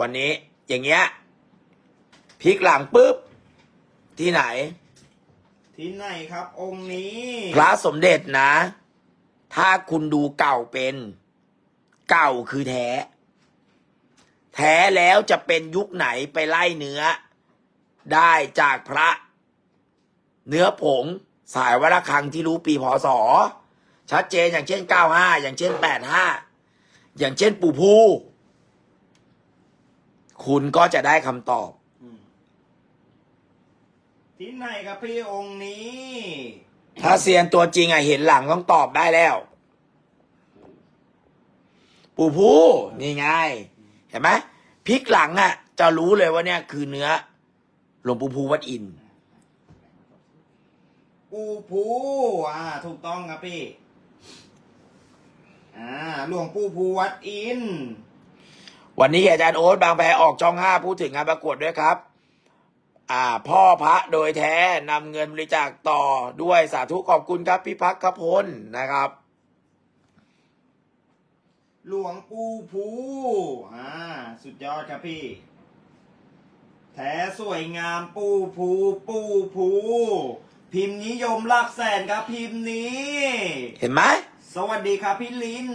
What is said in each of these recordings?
วันนี้อย่างเงี้ยพลิกหลังปุ๊บ ที่ไหน ที่ไหนครับ องค์นี้ พระสมเด็จนะ ถ้าคุณดูเก่าเป็น เก่าคือแท้ แท้แล้วจะเป็นยุคไหนไปไล่เนื้อ ได้จากพระ เนื้อผงสายวัดระฆังที่รู้ปีพศชัดเจนอย่างเช่น 95 อย่างเช่น 85 อย่างเช่นปู่ภู คุณก็จะได้คำตอบอืมที่ไหนครับพี่องค์นี้ ถ้าเซียนตัวจริงอะเห็นหลังต้องตอบได้แล้ว ปู่ผู้นี่ไง เห็นไหมพลิกหลังอะจะรู้เลยว่าเนี่ยคือเนื้อ หลวงปู่ภูวัดอินทร์ปูผูอ่า ถูกต้องครับพี่ อ่า หลวงปู่ภูวัดอินทร์ วันนี้อาจารย์โอ๊ตบางแพออกช่องห้าพูดถึงงานประกวดด้วยครับ อ่า พ่อพระโดยแท้นำเงินบริจาคต่อด้วยสาธุขอบคุณครับพี่พักขพลนะครับ หลวงปู่ภูอ่าสุดยอดครับพี่ แท้สวยงามปูภูปูภูพิมพ์นิยมหลักแสนครับพิมพ์นี้ เห็นไหม สวัสดีครับพี่ลิน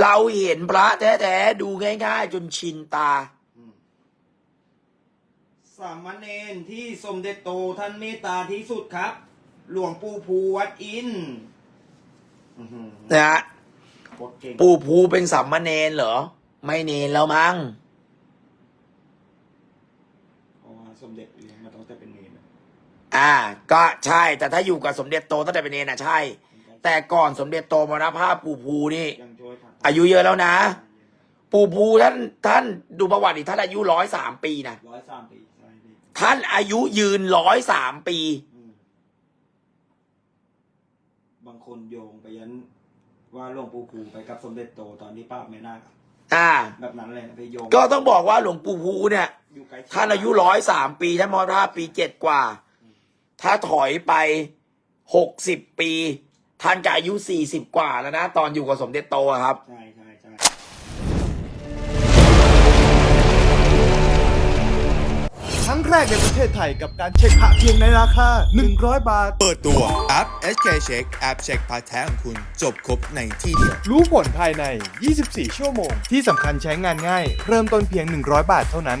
เราเห็นพระแท้ๆดูง่ายๆ จนชินตา สามเณรที่สมเด็จโตท่านเมตตาที่สุดครับ หลวงปู่ภูวัดอินทร์อื้อหือนะฮะโคตรเก่งปู่ภูเป็นสัมมาเนนเหรอ ไม่เนนแล้วมั้ง เพราะว่าสมเด็จเลี้ยงมาตั้งแต่เป็นเนรอ่า ก็ใช่แต่ถ้าอยู่กับสมเด็จโตตั้งแต่เป็นเนนอะใช่ แต่ก่อนสมเด็จโตมรณภาพปู่ภูนี่ยังช่วยทำอายุเยอะแล้วนะ ปู่ภูท่านท่านดูประวัติดิท่านอายุร้อยสามปีนะร้อยสามปีใช่พี่ท่านอายุยืนร้อยสามปีอืมบางคนโยงไปยันว่าหลวงปู่ภูไปกับสมเด็จโตตอนที่ป้าบไม่นาคอะอ่า แบบนั้นเลยนะไปโยงก็ต้องบอกว่าหลวงปู่ภูเนี่ยอยู่ใกล้ชิดท่านอายุร้อยสามปีท่านมรณภาพปีเจ็ดกว่า ถ้าถอยไปหกสิบปี ท่านจะอายุสี่สิบกว่าแล้วนะ ตอนอยู่กับสมเด็จโตอะครับ ใช่ใช่ใช่ครั้งแรกในประเทศไทยกับการเช็คพระเพียงในราคา 100 บาท เปิดตัวแอป SK Check แอปเช็คพาร์ทแท้ของคุณจบครบในที่เดียว รู้ผลภายใน 24 ชั่วโมง ที่สำคัญใช้งานง่าย เริ่มต้นเพียง 100 บาทเท่านั้น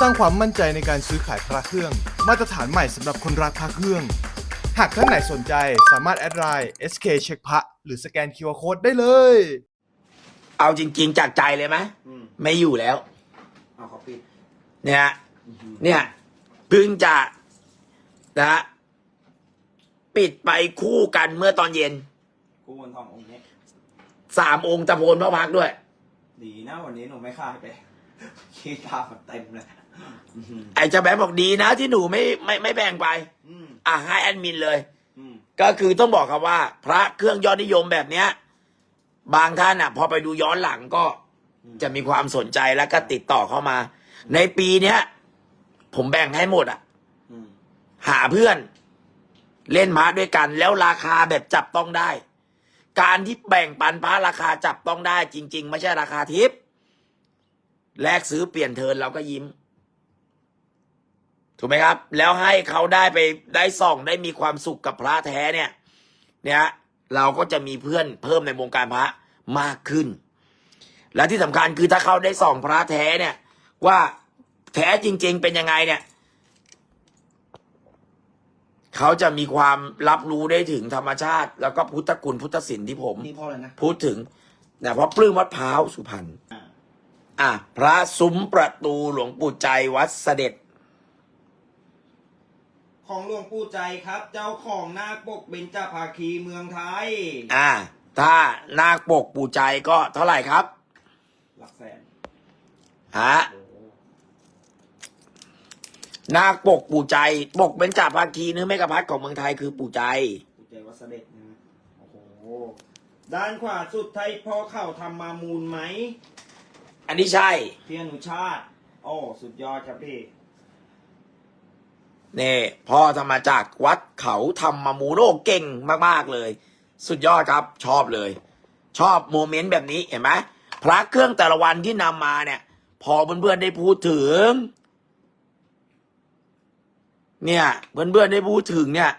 สร้างความมั่นใจในการซื้อขายพระเครื่อง มาตรฐานใหม่สำหรับคนรักพระเครื่อง หากท่านไหนสนใจสามารถแอดไลน์ SK เช็คพระหรือสแกน QR Code ได้เลย เอาจริง ๆ จากใจเลยไหมอืม ไม่อยู่แล้ว เอาเขาปิดเนี่ย เนี่ยเพิ่งจะนะฮะปิดไปคู่กันเมื่อตอนเย็นกูวนทององค์นี้ สามองค์ตะโพนพระพักตร์ด้วย ดีนะวันนี้หนูไม่ฆ่าไป ขี้ตามันเต็มเลยอื้อหือ ไอ้เจ้าแบงค์บอกดีนะที่หนูไม่ไม่ไม่แบ่งไป อืมอะให้แอดมินเลย อืมก็คือต้องบอกครับว่า พระเครื่องยอดนิยมแบบเนี้ย บางท่านอะ พอไปดูย้อนหลังก็จะมีความสนใจแล้วก็ติดต่อเข้ามา ในปีเนี้ย ผมแบ่งให้หมดอะ อืมหาเพื่อนเล่นม้าด้วยกัน แล้วราคาแบบจับต้องได้ การที่แบ่งปันพระราคาจับต้องได้ จริง ๆ ไม่ใช่ราคาทิปแลกซื้อเปลี่ยนเทิร์นเราก็ยิ้ม ถูกไหมครับ แล้วให้เขาได้ไปได้ส่องได้มีความสุขกับพระแท้เนี่ย เนี่ยเราก็จะมีเพื่อนเพิ่มในวงการพระมากขึ้น และที่สำคัญคือถ้าเขาได้ส่องพระแท้เนี่ย ว่าแท้จริง ๆ เป็นยังไงเนี่ย เขาจะมีความรับรู้ได้ถึงธรรมชาติ แล้วก็พุทธคุณพุทธศิลป์ที่ผมนี่เพราะอะไรนะพูดถึงนะเพราะปลื้มวัดพร้าวสุพรรณอ่าอะพระซุ้มประตูหลวงปู่ใจวัดเสด็จ ของหลวงปู่ใจครับ เจ้าของนาคปกเบญจภาคีเมืองไทย อ่า ถ้านาคปกปู่ใจก็เท่าไหร่ครับ หลักแสนฮะโอ้โหนาคปกปู่ใจปกเป็นจ่าภาคีเนื้อเมกะพัดของเมืองไทยคือปู่ใจ ปูใจวัดเสด็จนะฮะโอ้โหด้านขวาสุดไทยพ่อเข่าทำมามูลไหม อันนี้ใช่พี่อนุชาติ โอ้ สุดยอดครับพี่ นี่พ่อทำมาจากวัดเขาธรรมมูโรเก่งมากๆเลย สุดยอดครับชอบเลย ชอบโมเมนต์แบบนี้เห็นไหมพระเครื่องแต่ละวันที่นำมาเนี่ย พอเพื่อนๆได้พูดถึง เนี่ยเพื่อนๆได้พูดถึงเนี่ย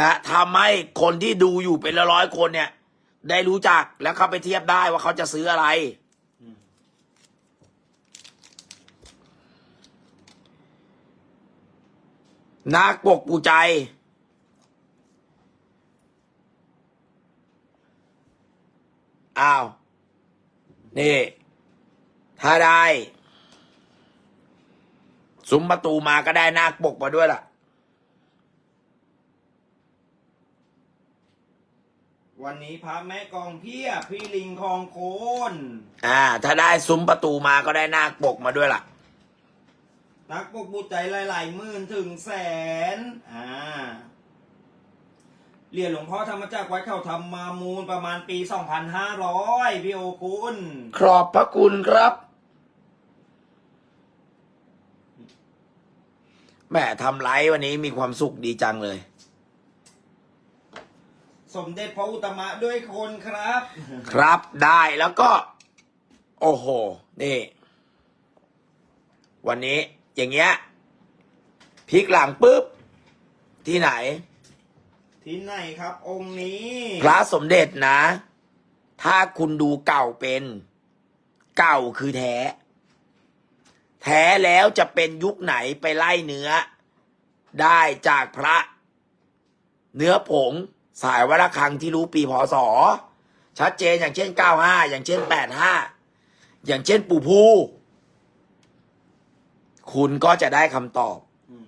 นะทำให้คนที่ดูอยู่เป็นร้อยคนเนี่ย ได้รู้จักแล้วเข้าไปเทียบได้ว่าเขาจะซื้ออะไร อืม นาปกปูใจ อ้าว นี่ ถ้าได้ ซุ้มประตูมาก็ได้นาคปกมาด้วยล่ะ วันนี้พระแม่กองเพียพี่ลิงคองโคน อ่า ถ้าได้ซุ้มประตูมาก็ได้นาคปกมาด้วยล่ะ นักปกบุใจหลายๆหมื่นถึงแสนอ่าเรียนหลวงพ่อธรรมจักรวัดเขาทำมามูลประมาณปี 2,500 พี่โอคุณขอบพระคุณครับแหม่ทำไลฟ์วันนี้มีความสุขดีจังเลย สมเด็จพระอุตตมะด้วยคนครับ ครับได้แล้วก็ โอ้โห นี่ วันนี้ อย่างเงี้ยพลิกหลังปุ๊บ ที่ไหน ที่ไหนครับ องค์นี้พระสมเด็จนะ ถ้าคุณดูเก่าเป็น เก่าคือแท้ แท้แล้วจะเป็นยุคไหนไปไล่เนื้อ ได้จากพระ เนื้อผงสายวัลคังที่รู้ปีพศชัดเจนอย่างเช่น 95 อย่างเช่น 85 อย่างเช่นปู่ภู คุณก็จะได้คำตอบอืม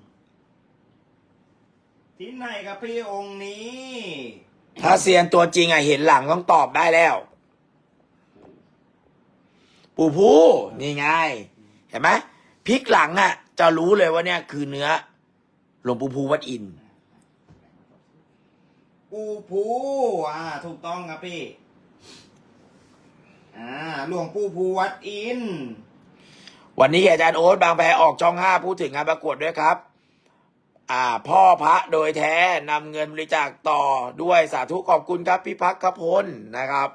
ที่ไหนครับพี่องค์นี้ ถ้าเซียนตัวจริงอะเห็นหลังต้องตอบได้แล้ว ปู่ผู้นี่ไง เห็นไหมพลิกหลังอะ จะรู้เลยว่าเนี่ย คือเนื้อหลวงปู่ภูวัดอินทร์ปูผูอ่า ถูกต้องครับพี่ อ่า หลวงปู่ภูวัดอินทร์ วันนี้อาจารย์โอ๊ตบางแพออกช่องห้าพูดถึงงานประกวดด้วยครับอ่าพ่อพระโดยแท้นำเงินบริจาคต่อด้วยสาธุขอบคุณครับพี่พักขพลนะครับ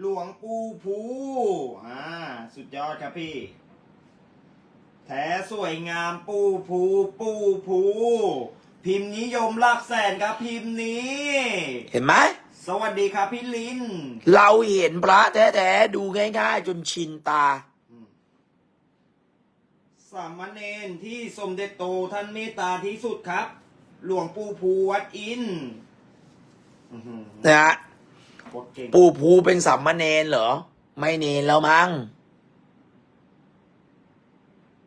หลวงปู่ภูอ่าสุดยอดครับพี่ แท้สวยงามปูภูปูภูพิมพ์นิยมหลักแสนครับพิมพ์นี้ เห็นไหม สวัสดีครับพี่ลินเราเห็นพระแท้ๆดูง่ายๆ จนชินตา สามเณรที่สมเด็จโตท่านเมตตาที่สุดครับ หลวงปู่ภูวัดอินทร์อื้อหือนะฮะโคตรเก่งปู่ภูเป็นสัมมาเนนเหรอ ไม่เนนแล้วมั้ง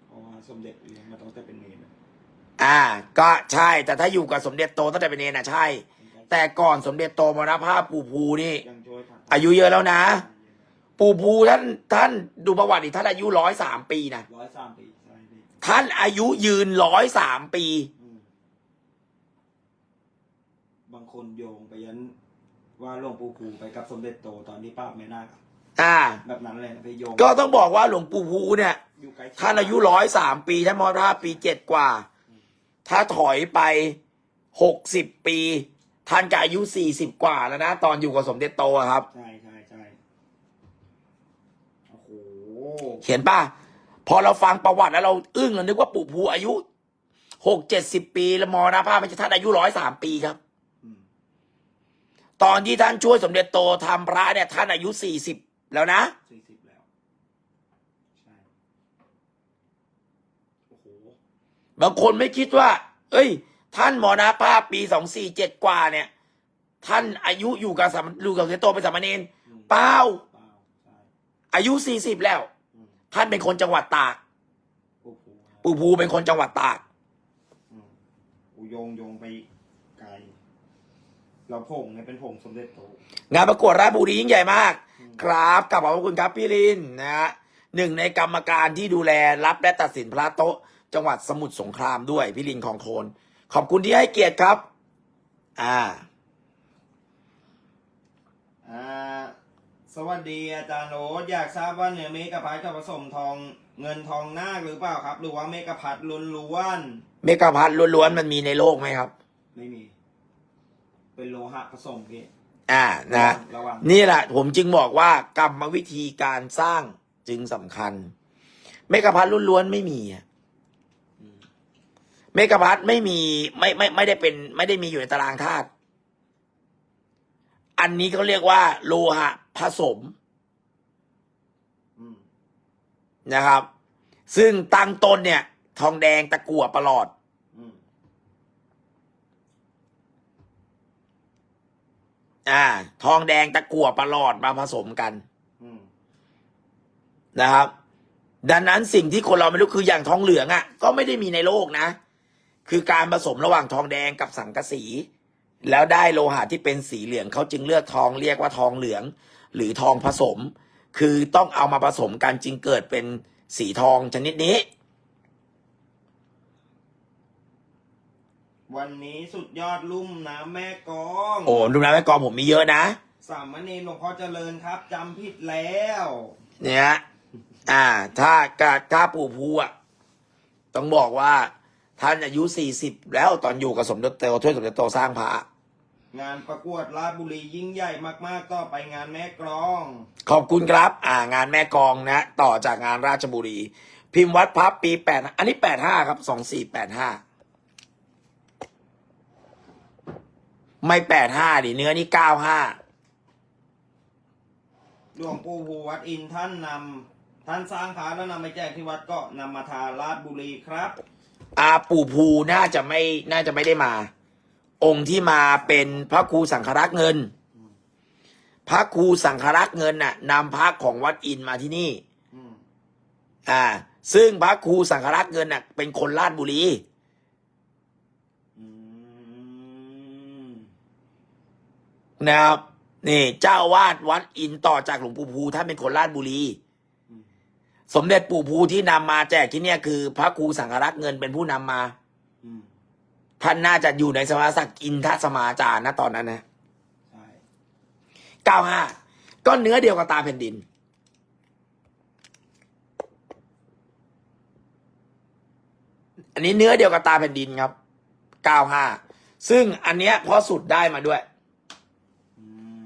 เพราะว่าสมเด็จเลี้ยงมาตั้งแต่เป็นเนรนะอ่า ก็ใช่แต่ถ้าอยู่กับสมเด็จโตตั้งแต่เป็นเนนอะใช่ แต่ก่อนสมเด็จโตมรณภาพปู่ภูนี่ยังช่วยทำอายุเยอะแล้วนะ ปู่ภูท่านท่านดูประวัติดิท่านอายุร้อยสามปีนะร้อยสามปีใช่พี่ท่านอายุยืนร้อยสามปีอืมบางคนโยงไปยันว่าหลวงปู่ภูไปกับสมเด็จโตตอนที่ป้าบแม่นาคอ่า แบบนั้นเลยนะไปโยงก็ต้องบอกว่าหลวงปู่ภูเนี่ย อยู่ไกลท่านอายุร้อยสามปีท่านมรณภาพปีเจ็ดกว่า ถ้าถอยไปหกสิบปี ท่านจะอายุสี่สิบกว่าแล้วนะ ตอนอยู่กับสมเด็จโตอะครับ ใช่ใช่ใช่โอ้โหเขียนป่ะ พอเราฟังประวัติแล้วเราอึ้งเรานึกว่าปู่ภูอายุหกเจ็ดสิบปีแล้วมรณภาพไม่ใช่ท่านอายุร้อยสามปีครับ อืมตอนที่ท่านช่วยสมเด็จโตทำพระเนี่ย ท่านอายุสี่สิบแล้วนะ สี่สิบแล้ว ใช่โอ้โหบางคนไม่คิดว่า เอ้ย ท่านมรณภาพปีสองสี่เจ็ดกว่าเนี่ย ท่านอายุอยู่กับสามอยู่กับสมเด็จโตเป็นสามเณรอืมเปล่าเปล่าใช่อายุสี่สิบแล้ว อืมท่านเป็นคนจังหวัดตาก โอ้โหปู่ภูเป็นคนจังหวัดตาก อืมอูโยงโยงไปไกลเราผงเนี่ยเป็นผงสมเด็จโต งานประกวดราชบุรียิ่งใหญ่มาก อืม ครับกลับขอบพระคุณครับพี่ลินนะฮะหนึ่งในกรรมการที่ดูแลรับและตัดสินพระโต๊ะ จังหวัดสมุทรสงครามด้วยพี่ลินของโคน ขอบคุณที่ให้เกียรติครับ อ่า อ่า สวัสดีอาจารย์โอ๊ตอยากทราบว่าเนื้อเมกะพัดกับผสมทองเงินทองนาคหรือเปล่าครับ หรือว่าเมกะพัดล้วนเมกะพัทล้วนๆมันมีในโลกไหมครับ ๆไม่มี เป็นโลหะผสมพี่อ่านะ ระวังนี่แหละผมจึงบอกว่ากรรมวิธีการสร้างจึงสำคัญ เมกะพัทล้วนๆไม่มีอะ เมกะพัทไม่มีไม่ไม่ไม่ได้เป็น ไม่ได้มีอยู่ในตารางธาตุอันนี้เขาเรียกว่า โลหะผสมอืมนะครับ ซึ่งตั้งต้นเนี่ย ทองแดงตะกั่วประหลอดอืมอ่า ทองแดงตะกั่วประหลอดมาผสมกันอืมนะครับ ดังนั้นสิ่งที่คนเราไม่รู้คืออย่างทองเหลืองอะ่ะ ก็ไม่ได้มีในโลกนะ คือการผสมระหว่างทองแดงกับสังกะสี แล้วได้โลหะที่เป็นสีเหลืองเขาจึงเลือกทองเรียกว่าทองเหลือง หรือทองผสม คือต้องเอามาผสมกันจึงเกิดเป็นสีทองชนิดนี้ วันนี้สุดยอดลุ่มน้ำแม่กอง โอ้ดูนะแม่กองผมมีเยอะนะ สามเณรหลวงพ่อเจริญครับจำผิดแล้ว เนี่ย อ่า ถ้ากาถ้าปู่ภูอะ ต้องบอกว่า ท่านอายุสี่สิบแล้วตอนอยู่กับสมเด็จโตช่วยสมเด็จโตสร้างพระงานประกวดราชบุรียิ่งใหญ่มากๆต่อไปงานแม่กลอง ขอบคุณครับ อ่างานแม่กองนะ ต่อจากงานราชบุรี พิมพ์วัดพับปีแปดอันนี้แปดห้าครับสองสี่แปดห้าไม่แปดห้าดิเนื้อนี่เก้าห้าหลวงปู่ภูวัดอินทร์ท่านนำท่านสร้างพระแล้วนำไปแจกที่วัดก็นำมาทาราชบุรีครับ อาปู่ภูน่าจะไม่น่าจะไม่ได้มา องค์ที่มาเป็นพระครูสังฆรักษ์เงิน พระครูสังฆรักษ์เงินน่ะนำพระของวัดอินมาที่นี่อ่า ซึ่งพระครูสังฆรักษ์เงินน่ะ เป็นคนราชบุรีนะครับนี่เจ้าวาดวัดอินต่อจากหลวงปู่ภูท่านเป็นคนราชบุรี สมเด็จปู่ภูที่นำมาแจกที่เนี่ยคือ พระครูสังฆรักษ์เงินเป็นผู้นำมา อืมท่านน่าจะอยู่ในสมาสักดิ์อินทสมาจารย์นะตอนนั้นนะใช่เก้าห้าก็เนื้อเดียวกับตาแผ่นดิน อันนี้เนื้อเดียวกับตาแผ่นดินครับเก้าห้าซึ่งอันเนี้ยพ่อสุดได้มาด้วย อืม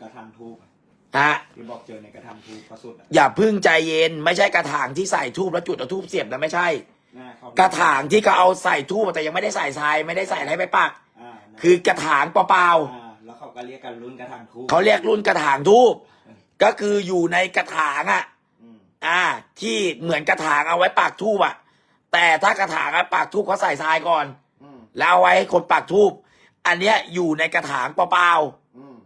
กระทำทูบอะ ฮะ ที่บอกเจอในกระทำทูบประสุดอะอย่าพึ่งใจเย็น ไม่ใช่กระถางที่ใส่ทูบแล้วจุดเอาทูบเสียบนะไม่ใช่ หน้าเขากระถางที่เขาเอาใส่ทูบแต่ยังไม่ได้ใส่ทรายไม่ได้ใส่อะไรไปปัก อ่านะคือกระถางเปล่าอ่าแล้วเขาก็เรียกกันรุ่นกระทำทูบๆเขาเรียกรุ่นกระถางทูบก็คืออยู่ในกระถางอะ อืมอ่า ที่เหมือนกระถางเอาไว้ปากทูบอะแต่ถ้ากระถางอะปากทูบเขาใส่ทรายก่อน อืมแล้วเอาไว้ให้คนปากทูบอันเนี้ยอยู่ในกระถางเปล่าอืมค